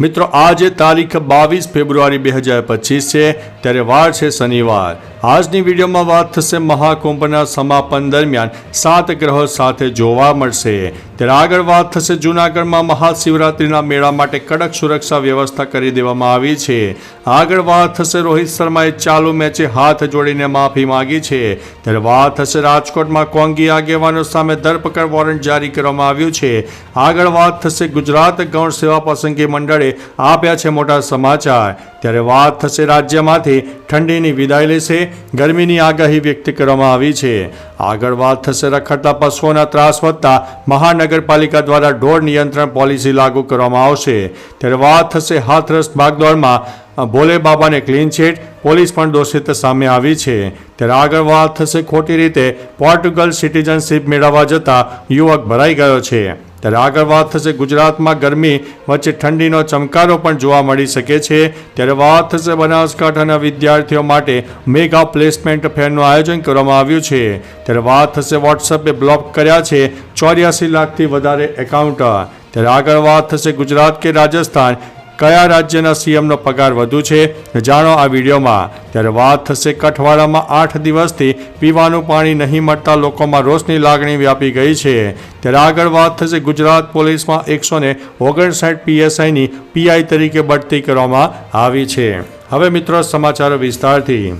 મિત્રો, આજે તારીખ બાવીસ ફેબ્રુઆરી બે હજાર પચીસ છે. ત્યારે વાર છે શનિવાર. આજની વિડીયોમાં વાત થશે મહાકુંભના સમાપન દરમિયાન સાત ગ્રહો સાથે જોવા મળશે. ત્યારે આગળ વાત થશે જૂનાગઢમાં મહાશિવરાત્રિના મેળા માટે કડક સુરક્ષા વ્યવસ્થા કરી દેવામાં આવી છે. આગળ વાત થશે રોહિત શર્માએ ચાલુ મેચે હાથ જોડીને માફી માંગી છે. ત્યારે વાત થશે રાજકોટમાં કોંગી આગેવાનો સામે ધરપકડ વોરંટ જારી કરવામાં આવ્યું છે. આગળ વાત થશે ગુજરાત ગૌણ સેવા પસંદગી મંડળે આપ્યા છે મોટા સમાચાર. ત્યારે વાત થશે રાજ્યમાંથી. ઠંડીની વિદાય લેશે. ગરમીની આગાહી વ્યક્ત કરવામાં આવી છે. આગળ વાત થશે રખડતા પશુઓના ત્રાસ વધતા મહાનગરપાલિકા દ્વારા ઢોર નિયંત્રણ પોલિસી લાગુ કરવામાં આવશે. ત્યારે વાત થશે હાથરસ ભાગદોડમાં ભોલે બાબાને ક્લીન ચીટ પોલીસ પણ દોષિત સામે આવી છે. ત્યારે આગળ વાત થશે ખોટી રીતે પોર્ટુગલ સિટીઝનશીપ મેળવવા જતા યુવક ભરાઈ ગયો છે. ત્યારે આગળ વાત થશે ગુજરાતમાં ગરમી વચ્ચે ઠંડીનો ચમકારો પણ જોવા મળી શકે છે. ત્યારે વાત થશે બનાસકાંઠાના વિદ્યાર્થીઓ માટે મેગા પ્લેસમેન્ટ ફેરનું આયોજન કરવામાં આવ્યું છે. ત્યારે વાત થશે વોટ્સએપે બ્લોક કર્યા છે ચોર્યાસી લાખથી વધારે એકાઉન્ટ ત્યારે આગળ વાત થશે ગુજરાત કે રાજસ્થાન. કયા રાજ્યના સીએમનો પગાર વધુ છે જાણો આ વિડીયોમાં. ત્યારે વાત થશે કઠવાડામાં આઠ દિવસથી પીવાનું પાણી નહીં મળતા લોકોમાં રોષની લાગણી વ્યાપી ગઈ છે. ત્યારે આગળ વાત થશે ગુજરાત પોલીસમાં એકસો ને ઓગણસાઠ પીએસઆઈની પીઆઈ તરીકે બઢતી કરવામાં આવી છે. હવે મિત્રો સમાચારો વિસ્તારથી.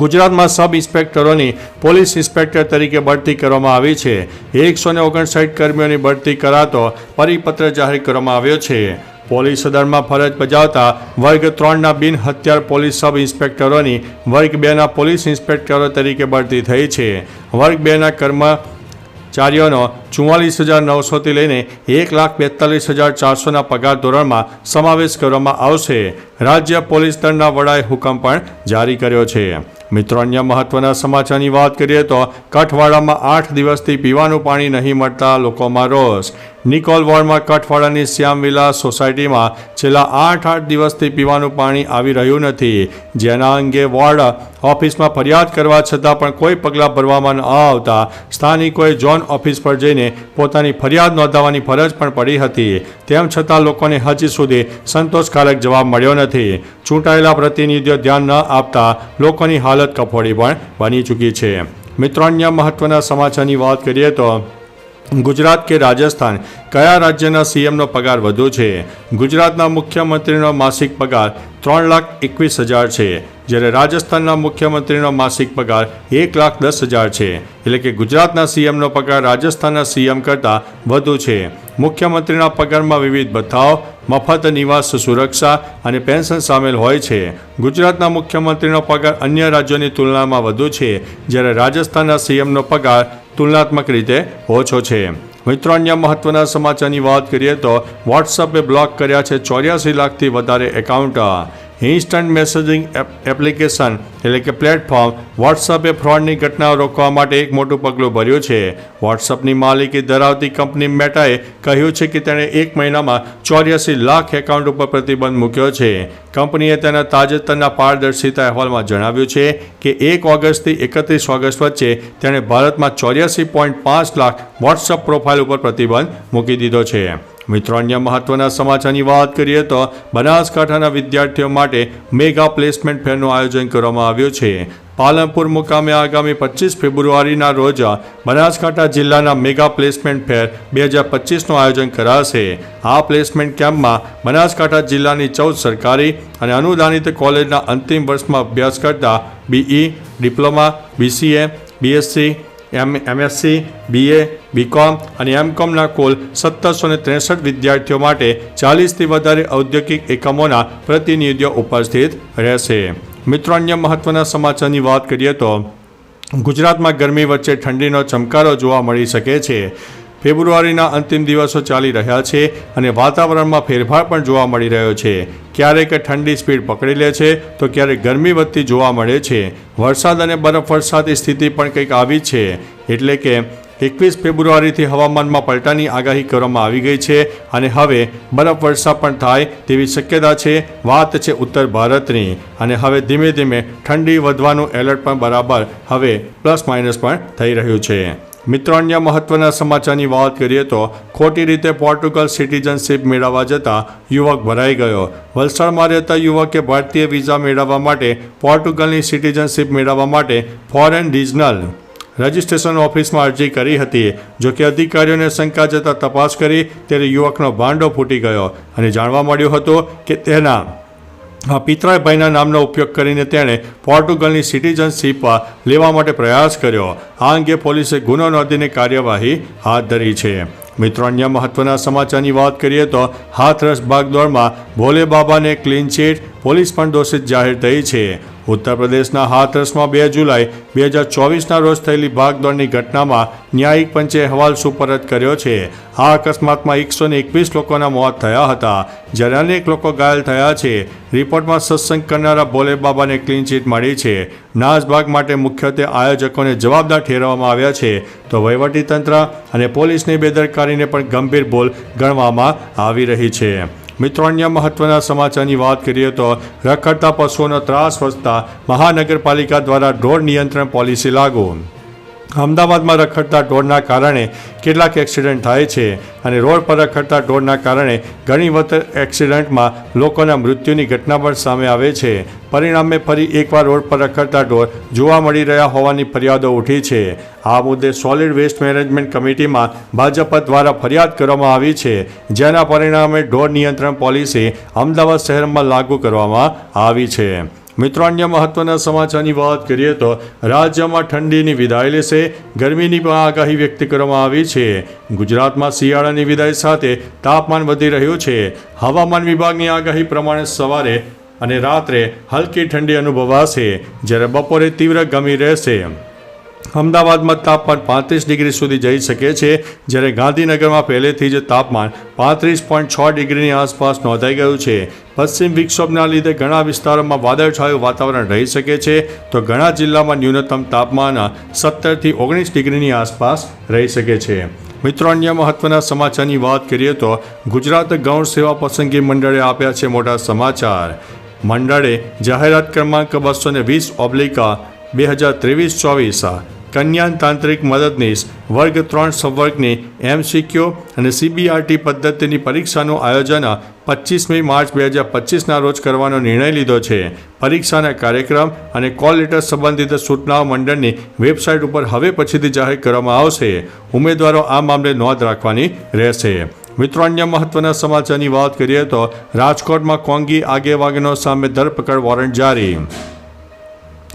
ગુજરાતમાં સબ ઇન્સ્પેક્ટરોની પોલીસ ઇન્સ્પેક્ટર તરીકે બઢતી કરવામાં આવી છે. એકસો ને ઓગણસાઠ કર્મીઓની બઢતી કરાતો પરિપત્ર જાહેર કરવામાં આવ્યો છે. પોલીસ સદનમાં ફરજ બજાવતા વર્ગ ત્રણના બિન હત્યાર પોલીસ સબ ઇન્સ્પેક્ટરોની વર્ગ બેના પોલીસ ઇન્સ્પેક્ટરો તરીકે બઢતી થઈ છે. વર્ગ બેના કર્મચારીઓનો ચુમ્માલીસ હજાર નવસોથી લઈને એક લાખ બેતાલીસ હજાર ચારસોના પગાર ધોરણમાં સમાવેશ કરવામાં આવશે. રાજ્ય પોલીસ દળના વડાએ હુકમ પણ જારી કર્યો છે. મિત્રો, અન્ય મહત્વના સમાચારની વાત કરીએ તો કઠવાડામાં આઠ દિવસથી પીવાનું પાણી નહીં મળતા લોકોમાં રોષ. નિકોલ વોર્ડમાં કઠવાડાની શ્યામવિલા સોસાયટીમાં છેલ્લા આઠ આઠ દિવસથી પીવાનું પાણી આવી રહ્યું નથી. જેના અંગે વોર્ડ ઓફિસમાં ફરિયાદ કરવા છતાં પણ કોઈ પગલાં ભરવામાં ન આવતા સ્થાનિકોએ ઝોન ઓફિસ પર જઈને પોતાની ફરિયાદ નોંધાવવાની ફરજ પણ પડી હતી. તેમ છતાં લોકોને હજી સુધી સંતોષકારક જવાબ મળ્યો નથી. ચૂંટાયેલા પ્રતિનિધિઓ ધ્યાન ન આપતા લોકોની હાલત કફોડી પણ બની ચૂકી છે. મિત્રો, અન્ય મહત્વના સમાચારની વાત કરીએ તો ગુજરાત કે રાજસ્થાન કયા રાજ્યના સીએમનો પગાર વધુ છે? ગુજરાતના મુખ્યમંત્રીનો માસિક પગાર ત્રણ લાખ એકવીસ હજાર છે. જ્યારે રાજસ્થાનના મુખ્યમંત્રીનો માસિક પગાર એક લાખ દસ હજાર છે. એટલે કે ગુજરાતના સીએમનો પગાર રાજસ્થાનના સીએમ કરતાં વધુ છે. મુખ્યમંત્રીના પગારમાં વિવિધ ભથ્થાઓ, મફત નિવાસ સુરક્ષા અને પેન્શન સામેલ હોય છે. ગુજરાતના મુખ્યમંત્રીનો પગાર અન્ય રાજ્યોની તુલનામાં વધુ છે. જ્યારે રાજસ્થાનના સીએમનો પગાર તુલનાત્મક રીતે ઓછો છે. મિત્રો, અન્ય મહત્વના સમાચારની વાત કરીએ તો વોટ્સઅપે બ્લોક કર્યા છે ચોર્યાસી લાખથી વધારે એકાઉન્ટ ઇન્સ્ટન્ટ મેસેજિંગ એપ્લિકેશન એટલે કે પ્લેટફોર્મ વોટ્સઅપે ફ્રોડની ઘટનાઓ રોકવા માટે એક મોટું પગલું ભર્યું છે. વોટ્સઅપની માલિકી ધરાવતી કંપની મેટાએ કહ્યું છે કે તેણે એક મહિનામાં ચોર્યાસી લાખ એકાઉન્ટ ઉપર પ્રતિબંધ મૂક્યો છે. કંપનીએ તેના તાજેતરના પારદર્શિતા અહેવાલમાં જણાવ્યું છે કે એક ઓગસ્ટથી એકત્રીસ ઓગસ્ટ વચ્ચે તેણે ભારતમાં ચોર્યાસી પોઈન્ટ પાંચ લાખ વોટ્સઅપ પ્રોફાઇલ ઉપર પ્રતિબંધ મૂકી દીધો છે. મિત્રો, અન્ય મહત્વના સમાચારની વાત કરીએ તો બનાસકાંઠાના વિદ્યાર્થીઓ માટે મેગા પ્લેસમેન્ટ ફેરનું આયોજન કરવામાં આવ્યું છે. પાલનપુર મુકામે આગામી પચીસ ફેબ્રુઆરીના રોજ બનાસકાંઠા જિલ્લાના મેગા પ્લેસમેન્ટ ફેર બે હજાર પચીસનું આયોજન કરાશે. આ પ્લેસમેન્ટ કેમ્પમાં બનાસકાંઠા જિલ્લાની ચૌદ સરકારી અને અનુદાનિત કોલેજના અંતિમ વર્ષમાં અભ્યાસ કરતા BE diploma BCA BSc M MSc BA BCom અને એમકોમના કુલ સત્તરસો ને ત્રેસઠ વિદ્યાર્થીઓ માટે ચાલીસથી વધારે ઔદ્યોગિક એકમોના પ્રતિનિધિઓ ઉપસ્થિત રહેશે. મિત્રો, અન્ય મહત્વના સમાચારની વાત કરીએ તો, ગુજરાતમાં ગરમી વચ્ચે ઠંડીનો ચમકારો જોવા મળી શકે છે. ફેબ્રુઆરીના અંતિમ દિવસો ચાલી રહ્યા છે અને વાતાવરણમાં ફેરફાર પણ જોવા મળી રહ્યો છે. ક્યારેક ઠંડી સ્પીડ પકડી લે છે, તો ક્યારેક ગરમી વધતી જોવા મળે છે. વરસાદ અને બરફ વરસાદની સ્થિતિ પણ કંઈક આવી છે. એટલે કે એકવીસ ફેબ્રુઆરીથી હવામાનમાં પલટાની આગાહી કરવામાં આવી ગઈ છે અને હવે બરફવર્ષા પણ થાય તેવી શક્યતા છે, વાત છે ઉત્તર ભારતની. અને હવે ધીમે ધીમે ઠંડી વધવાનું એલર્ટ પણ બરાબર હવે પ્લસ માઇનસ પણ થઈ રહ્યું છે. મિત્રો, અન્ય મહત્વના સમાચારની વાત કરીએ તો ખોટી રીતે પોર્ટુગલ સિટીઝનશીપ મેળવવા જતાં યુવક ભરાઈ ગયો. વલસાડમાં રહેતા યુવકે ભારતીય વિઝા મેળવવા માટે પોર્ટુગલની સિટીઝનશીપ મેળવવા માટે ફોરેન રિજનલ રજિસ્ટ્રેશન ઓફિસમાં અરજી કરી હતી. જોકે અધિકારીઓને શંકા જતાં તપાસ કરી ત્યારે યુવકનો ભાંડો ફૂટી ગયો અને જાણવા મળ્યું હતું કે તેના પિતરાયભાઈના નામનો ઉપયોગ કરીને તેણે પોર્ટુગલની સિટીઝનશીપ લેવા માટે પ્રયાસ કર્યો. આ અંગે પોલીસે ગુનો નોંધીને કાર્યવાહી હાથ ધરી છે. મિત્રો, અન્ય મહત્વના સમાચારની વાત કરીએ તો હાથરસ ભાગદોડમાં ભોલે બાબાને ક્લીન ચીટ પોલીસ પણ દોષિત જાહેર થઈ છે. ઉત્તર પ્રદેશના હાથરસમાં બે જુલાઈ બે હજાર ચોવીસના રોજ થયેલી ભાગદોડની ઘટનામાં ન્યાયિક પંચે અહેવાલ સુપરત કર્યો છે. આ અકસ્માતમાં એકસો ને એકવીસ લોકોના મોત થયા હતા. જ્યારે અનેક લોકો ઘાયલ થયા છે. રિપોર્ટમાં સત્સંગ કરનારા ભોલે બાબાને ક્લીન ચીટ મળી છે. નાસભાગ માટે મુખ્યત્વે આયોજકોને જવાબદાર ઠેરવવામાં આવ્યા છે. તો વહીવટીતંત્ર અને પોલીસની બેદરકારીને પણ ગંભીર ભૂલ ગણવામાં આવી રહી છે. મિત્રો, અન્ય મહત્વના સમાચારની વાત કરીએ તો રખડતા પશુઓનો ત્રાસ વધતા મહાનગરપાલિકા દ્વારા ઢોર નિયંત્રણ પોલિસી લાગુ. અમદાવાદમાં રખડતા ઢોરના કારણે કેટલાક એક્સિડન્ટ થાય છે અને રોડ પર રખડતા ઢોરના કારણે ઘણી વખત એક્સિડન્ટમાં લોકોના મૃત્યુની ઘટના પણ સામે આવે છે. પરિણામે ફરી એકવાર રોડ પર રખડતા ઢોર જોવા મળી રહ્યા હોવાની ફરિયાદો ઉઠી છે. આ મુદ્દે સોલિડ વેસ્ટ મેનેજમેન્ટ કમિટીમાં ભાજપ દ્વારા ફરિયાદ કરવામાં આવી છે. જેના પરિણામે ઢોર નિયંત્રણ પોલિસી અમદાવાદ શહેરમાં લાગુ કરવામાં આવી છે. મિત્રો, અન્ય મહત્વના સમાચારની વાત કરીએ તો રાજ્યમાં ઠંડીની વિદાય લેશે. ગરમીની પણ આગાહી વ્યક્ત કરવામાં આવી છે. ગુજરાતમાં શિયાળાની વિદાય સાથે તાપમાન વધી રહ્યું છે. હવામાન વિભાગની આગાહી પ્રમાણે સવારે અને રાત્રે હલકી ઠંડી અનુભવાશે, જ્યારે બપોરે તીવ્ર ગમી રહેશે. અમદાવાદમાં તાપમાન પાંત્રીસ ડિગ્રી સુધી જઈ શકે છે. જ્યારે ગાંધીનગરમાં પહેલેથી જ તાપમાન પાંત્રીસ પોઈન્ટ છ ડિગ્રીની આસપાસ નોંધાઈ ગયું છે. પશ્ચિમ વિક્ષોભના લીધે ઘણા વિસ્તારોમાં વાદળછાયું વાતાવરણ રહી શકે છે. તો ઘણા જિલ્લામાં ન્યૂનતમ તાપમાન સત્તરથી ઓગણીસ ડિગ્રીની આસપાસ રહી શકે છે. મિત્રો, અન્ય મહત્વના સમાચારની વાત કરીએ તો ગુજરાત ગૌણ સેવા પસંદગી મંડળે આપ્યા છે મોટા સમાચાર. મંડળે જાહેરાત ક્રમાંક બસો ને વીસ ઓબ્લિકા બે હજાર ત્રેવીસ ચોવીસ કન્યાન તાંત્રિક મદદનીશ વર્ગ ત્રણ સંવર્ગની એમસીક્યુ અને સીબીઆરટી પદ્ધતિની પરીક્ષાનું આયોજન પચીસમી માર્ચ બે હજાર પચીસના રોજ કરવાનો નિર્ણય લીધો છે. પરીક્ષાના કાર્યક્રમ અને કોલ લેટર સંબંધિત સૂચનાઓ મંડળની વેબસાઇટ ઉપર હવે પછીથી જાહેર કરવામાં આવશે. ઉમેદવારો આ મામલે નોંધ રાખવાની રહેશે. મિત્રો, અન્ય મહત્વના સમાચારની વાત કરીએ તો રાજકોટમાં કોંગી આગેવાગનો સામે ધરપકડ વોરંટ જારી.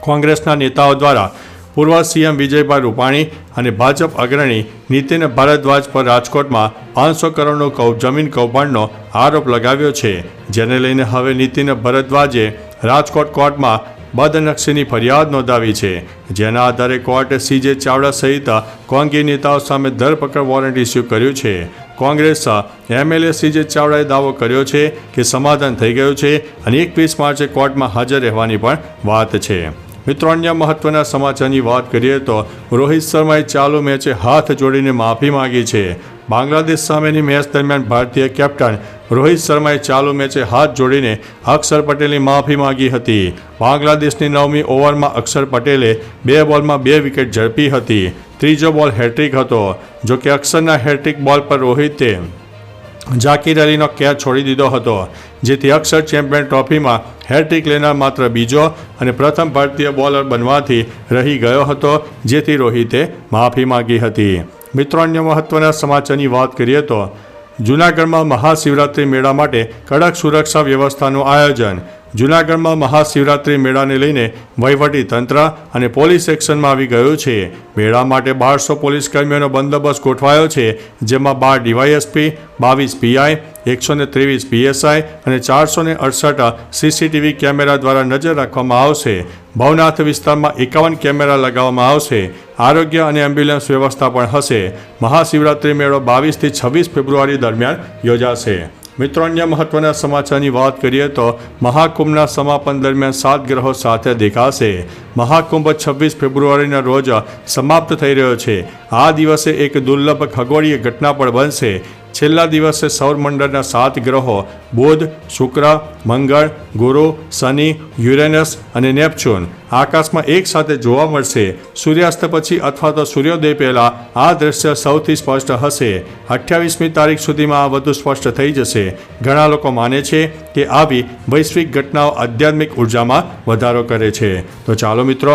કોંગ્રેસના નેતાઓ દ્વારા પૂર્વ સીએમ વિજયભાઈ રૂપાણી અને ભાજપ અગ્રણી નીતિન ભારદ્વાજ પર રાજકોટમાં પાંચસો કરોડનો કૌ, જમીન કૌભાંડનો આરોપ લગાવ્યો છે. જેને લઈને હવે નીતિન ભરદ્વાજે રાજકોટ કોર્ટમાં બદનક્ષીની ફરિયાદ નોંધાવી છે. જેના આધારે કોર્ટે સીજે ચાવડા સહિત કોંગી નેતાઓ સામે ધરપકડ વોરંટ ઇસ્યુ કર્યું છે. કોંગ્રેસ એમએલએ સીજે ચાવડાએ દાવો કર્યો છે કે સમાધાન થઈ ગયું છે અને એકવીસ માર્ચે કોર્ટમાં હાજર રહેવાની પણ વાત છે. મિત્રો, અન્ય મહત્વના સમાચારની વાત કરીએ તો રોહિત શર્માએ ચાલુ મેચે હાથ જોડીને માફી માંગી છે. બાંગ્લાદેશ સામેની મેચ દરમિયાન ભારતીય કેપ્ટન રોહિત શર્માએ ચાલુ મેચે હાથ જોડીને અક્ષર પટેલની માફી માંગી હતી. બાંગ્લાદેશની નવમી ઓવરમાં અક્ષર પટેલે બે બોલમાં બે વિકેટ ઝડપી હતી. ત્રીજો બોલ હેટ્રિક હતો જો કે અક્ષરના હેટ્રિક બોલ પર રોહિતે ઝાકીર અલીનો કેચ છોડી દીધો હતો, જેથી અક્ષર ચેમ્પિયન ટ્રોફીમાં હેટ્રિક લેનાર માત્ર બીજો અને પ્રથમ ભારતીય બોલર બનવાથી રહી ગયો હતો, જેથી રોહિતે માફી માંગી હતી. મિત્રો, અન્ય મહત્વના સમાચારની વાત કરીએ તો, જૂનાગઢમાં મહાશિવરાત્રિ મેળા માટે કડક સુરક્ષા વ્યવસ્થાનું આયોજન જૂનાગઢમાં મહાશિવરાત્રિ મેળાને લઈને વહીવટી તંત્ર અને પોલીસ એક્શનમાં આવી ગયું છે. મેળા માટે બારસો પોલીસ કર્મીઓનો બંદોબસ્ત ગોઠવાયો છે, જેમાં બાર ડીવાયએસપી, બાવીસ પીઆઈ, એકસો ને ત્રેવીસ પીએસઆઈ અને ચારસો ને અડસઠ સીસીટીવી કેમેરા દ્વારા નજર રાખવામાં આવશે. ભવનાથ વિસ્તારમાં એકાવન કેમેરા લગાવવામાં આવશે. આરોગ્ય અને એમ્બ્યુલન્સ વ્યવસ્થા પણ હશે. મહાશિવરાત્રિ મેળો બાવીસથી છવ્વીસ ફેબ્રુઆરી દરમિયાન યોજાશે. મિત્રો, અન્ય મહત્વના સમાચારની વાત કરીએ તો મહાકુંભના સમાપન દરમિયાન સાત ગ્રહો સાથે દેખાશે. મહાકુંભ છવ્વીસ ફેબ્રુઆરીના રોજ સમાપ્ત થઈ રહ્યો છે. આ દિવસે એક દુર્લભ ખગોળીય ઘટના પણ બનશે. છેલ્લા દિવસે સૌરમંડળના સાત ગ્રહો બુધ, શુક્ર, મંગળ, ગુરુ, શનિ, યુરેનસ અને નેપચ્યુન આકાશમાં એક સાથે જોવા મળશે. સૂર્યાસ્ત પછી અથવા તો સૂર્યોદય પહેલાં આ દ્રશ્ય સૌથી સ્પષ્ટ હશે. અઠ્યાવીસમી તારીખ સુધીમાં આ વધુ સ્પષ્ટ થઈ જશે. ઘણા લોકો માને છે કે આવી વૈશ્વિક ઘટનાઓ આધ્યાત્મિક ઉર્જામાં વધારો કરે છે. તો ચાલો મિત્રો